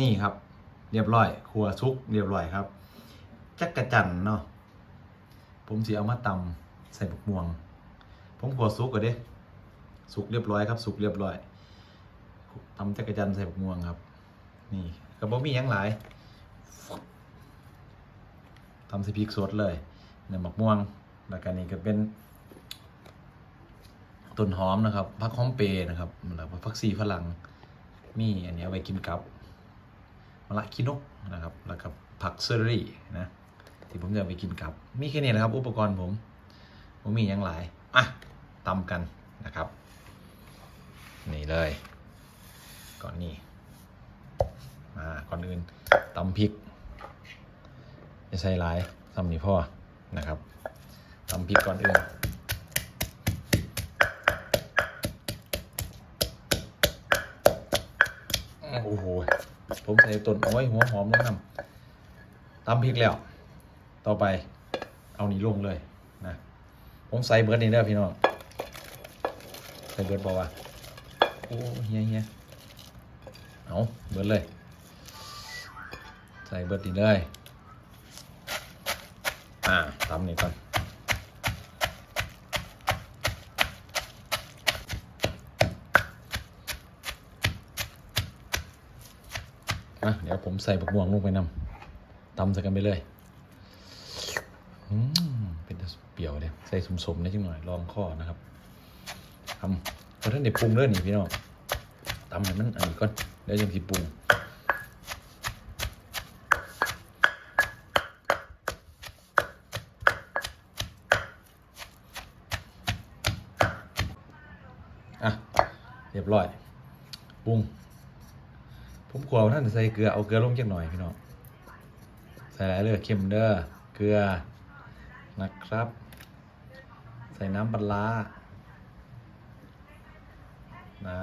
นี่ครับ เรียบร้อยครัวซุกเรียบร้อยครับจักกะจันเนาะผมสีเอามาตำใส่บักม่วง ผมขัวซุกก่อนเด้สุกเรียบร้อยครับ สุกเรียบร้อยตำจักกะจันใส่บักม่วงครับ นี่กระบอกมีหยังหลายตำสพริกสดเลยเนี่ยบักม่วงแล้วก็นี่ก็เป็นต้นหอมนะครับผักหอมเปรย์นะครับแล้วก็ผักซีฝรั่งมีอันนี้เอาไว้กินกับ มะละกินกนะครับ แล้วก็ผักเซอรี่นะที่ผมจะเอาไปกินกับ มีแค่นี้นะครับ อุปกรณ์ผม ผมมีอย่างหลาย อะตำกันนะครับ นี่เลย ก่อนนี้มาก่อนอื่นตำพริกจะใส่หลายตำนี่พ่อนะครับตำพริกก่อนอื่น โอ้โห ผมใส่ต้นโอ้ยหัวหอมลงน้ำตำพริกแล้ว ต่อไปเอานี้ลงเลยนะผมใส่เบิร์ดนี่เด้อพี่น้องใส่เบิร์ดบอกว่าโอ้เฮียเฮียเอาเบิร์ดเลย ใส่เบิร์ดนี่เลยอ่าตำนี่ก่อน อะเดี๋ยวผมใส่บักม่วงลงไปนำตำใส่กันไปเลยเป็นเปรี้ยวเลยใส่สมๆนิดหน่อยลองข้อนะครับทำเพราะท่านเด็ปรุงเรื่องนี่พี่น้องตำให้มันอันนี้ก่อนเดี๋ยวยังสิปรุงอะเรียบร้อยปรุง ผมกลัวาท่านใส่เกลือเอาเกลือลงจักหน่อยพี่น้องใส่หลายเลยเค็มเด้อเกลือนะครับ ใส่น้ำปลานะ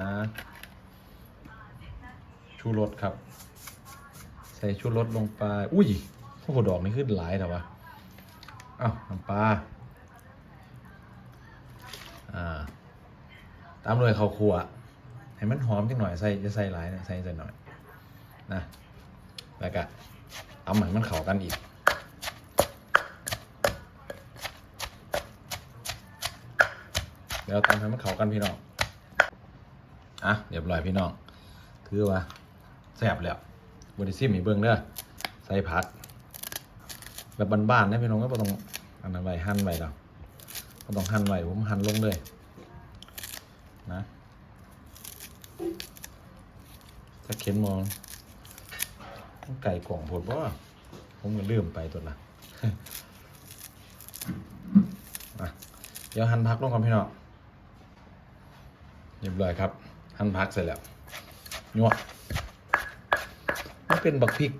ชูรสครับ ใส่ชูรสลงไป อุ้ยโอ้โหดอกนี่ขึ้นหลายแต่วะอ้าวน้ำปลาอ่าตามด้วยข้าวคั่วให้มันหอมจักหน่อยใส่จะใส่หลายนะใส่ใส่หน่อย นะแล้วก็เอาเหมือนมันเข้ากันอีกเดี๋ยวตามให้มันเข้ากันพี่น้องอะเรียบร้อยพี่น้องถือว่าแซ่บแล้วบไดิซิมอีเบิ้งเด้อใส่ผักแบบบ้านๆนะพี่น้องก็ต้องอันนั้นไว้หั่นไว้แล้วก็ต้องหั่นไว้ผมหั่นลงเลยนะถ้าเข็นมอง ไก่กล่องผดว่าผมก็ลืมไปตัวละอะเดี๋ยวหั่นพักลงก่อนพี่น้องเรียบร้อยครับ หั่นพักเสร็จแล้วยั่วมันเป็นบักพริก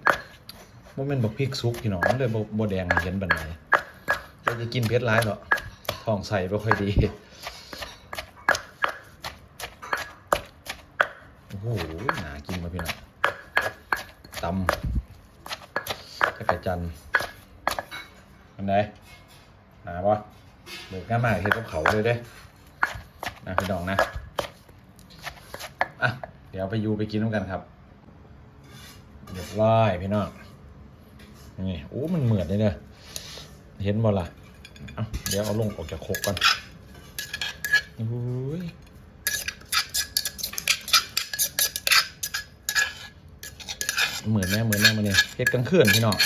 มันเป็นบักพริกซุกพี่น้องมันเลยบ่บ่แดงให้เห็นบันไดจะจะกินเผ็ดร้ายหรอกท้องใส่ไม่ค่อยดีโอ้โหน่ากินมาพี่น้อง ตำจักรจันทร์อันไหนหาปะเบิกง่ายมากเฮ็ดกับเขาเลยเด้นะพี่น้องนะอะเดี๋ยวไปยูไปกินด้วยกันครับเรียบร้อยพี่น้องนี่โอ้มันเหมือนเลยเนี่ยเห็นบ่ล่ะเอ้าเดี๋ยวเอาลงออกจากโคกก่อนโอ้ย เหมือนแม่เหมือนแม่มาเนี่ยเฮ็ดกลางคืนพี่น้อง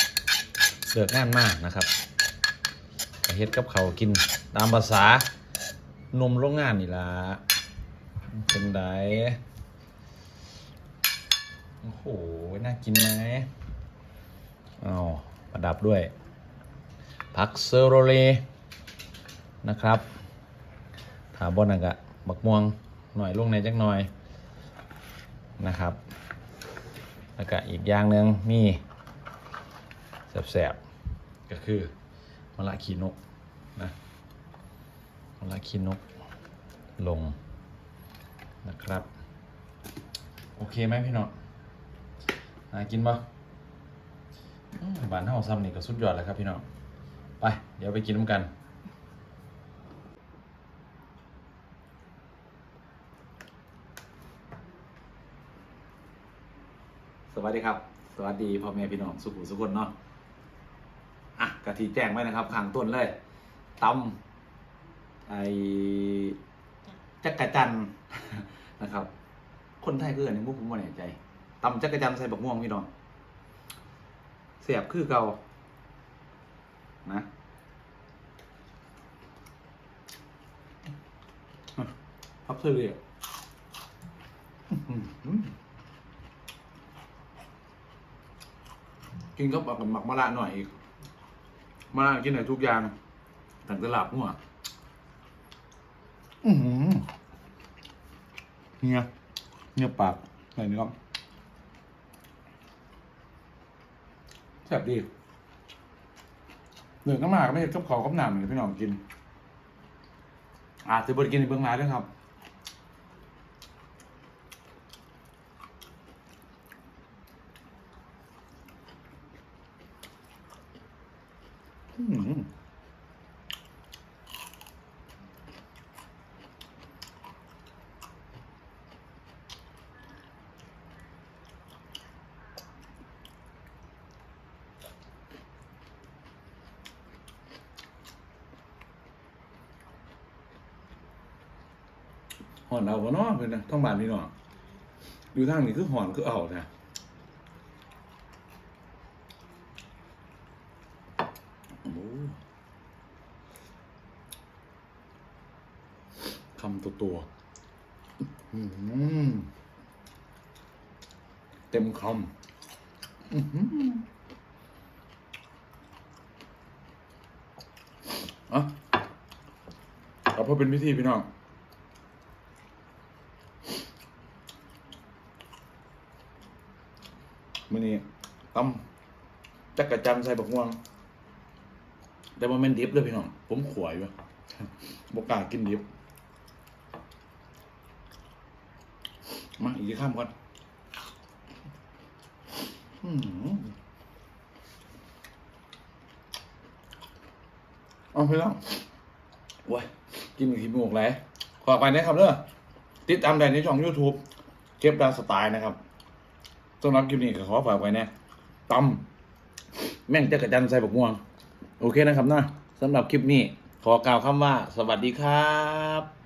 เลิกงานมากนะครับเฮ็ดกับเขากินตามภาษานมโรงงานนี่ล่ะเป็นไดโอ้โห น่ากินไหมอ้าวประดับด้วย ผักเซอโรเลนะครับถาบอนนักะบักม่วงหน่อยลงในจักหน่อยนะครับ แล้วก็อีกอย่างหนึ่งมีแสบๆก็คือมะละขีนกนะมะละขีนกลงนะครับ โอเคไหมพี่น้องน่ากินปะอืมบานเท่าซ้ำนี่ก็สุดยอดแล้วครับพี่น้องไป เดี๋ยวไปกินน้ำกัน วัสดีครับ สวัสดีพ่อแม่พี่น้องสุขุสุขคนเนาะอะกะทิแจ้งไว้นะครับข้างต้นเลยตำไอจักรจันนะครับ คนไทยคืออันนี้พวกผมไม่แน่ใจตำจักรจันใส่บักม่วงพี่น้องเสียบคือเก่านะอับเสื้อเลยอะอื้อหือ กินก็แบบหมักมะระหน่อยอีกมะระกินหน่อยทุกอย่างแต่ตลาบหัวอือหือเนี่ยเนี่ยปากอะไรนี่ครับแซ่บดีเหลืองก็มากไม่เห็นกับขอกับหนามเลยพี่น้องกินอาจจะบริกินในเบื้องหน้าด้วยครับ หอนเอาบ่เนาะเพิ่อนนะท้องบ้านพี่น้องอยู่ทางนี้คือหอนคือเอานะโอ้ คำตัวตัวเต็มคำอะเอาเพราะเป็นพิธีพี่น้องมื่อนี้ตำจักระจันใส่บักม่วง แต่ว่าม่นดิบเลยพี่น้อง ผมขวายอยู่บกล้ากินดิบ มาอีกข้ามก่อนอื้อหือเอาพี่น้องโว้ยกินอีกทีหมวกไหลขอไปนะครับเด้อติดตามได้ในช่อง YouTube เก็บดาวสไตล์นะครับสำหรับคลิปนี้ก็ขอฝากไว้นะตำแม่งจะกระจันใส่บักม่วง โอเคนะครับนะสำหรับคลิปนี้ ขอกล่าวคำว่า สวัสดีครับ